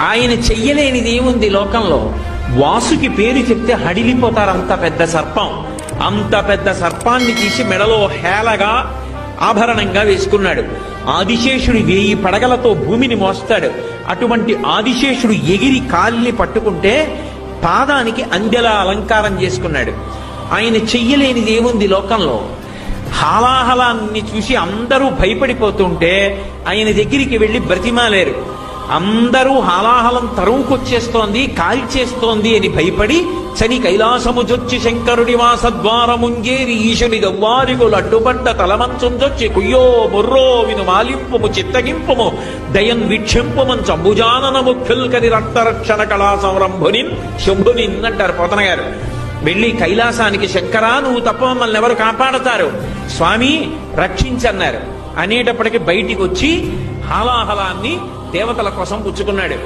ఆయన చెయ్యలేనిది ఏముంది లోకంలో? వాసుకి పేరు చెప్తే హడిలిపోతారు అంత పెద్ద సర్పం. అంత పెద్ద సర్పాన్ని తీసి మెడలో హేళగా ఆభరణంగా వేసుకున్నాడు. ఆదిశేషుడు వేయి పడగలతో భూమిని మోస్తాడు. అటువంటి ఆదిశేషుడు ఎగిరి కాలిని పట్టుకుంటే పాదానికి అందెలా అలంకారం చేసుకున్నాడు. ఆయన చెయ్యలేనిది ఏముంది లోకంలో? హాలాహలాన్ని చూసి అందరూ భయపడిపోతుంటే ఆయన దగ్గరికి వెళ్ళి బ్రతిమాలేరు. అందరూ హాలాహలం తరువుకొచ్చేస్తోంది కాల్చేస్తోంది అని భయపడి చని కైలాసముజొచ్చి శంకరుడి వాసద్వారముంగేరి ఈశుని గవ్వారిగులు అడ్డుపడ్డ తలమంచుంజొచ్చి కుయ్యో బొర్రో విను మాలింపుము చిత్తగింపుము దయన్ వీక్షింపుమన్ చంబుజానన ముఖ్యుల్కని రక్తరక్షణ కళా సంరంభునిన్ శంభునిన్ అంటారు పోతన గారు. వెళ్ళి కైలాసానికి శంకరా నువ్వు తప్ప మమ్మల్ని ఎవరు కాపాడతారు? స్వామి రక్షించన్నారు. అనేటప్పటికి బయటికి వచ్చి హాలాహలాన్ని దేవతల కోసం పుచ్చుకున్నాడు.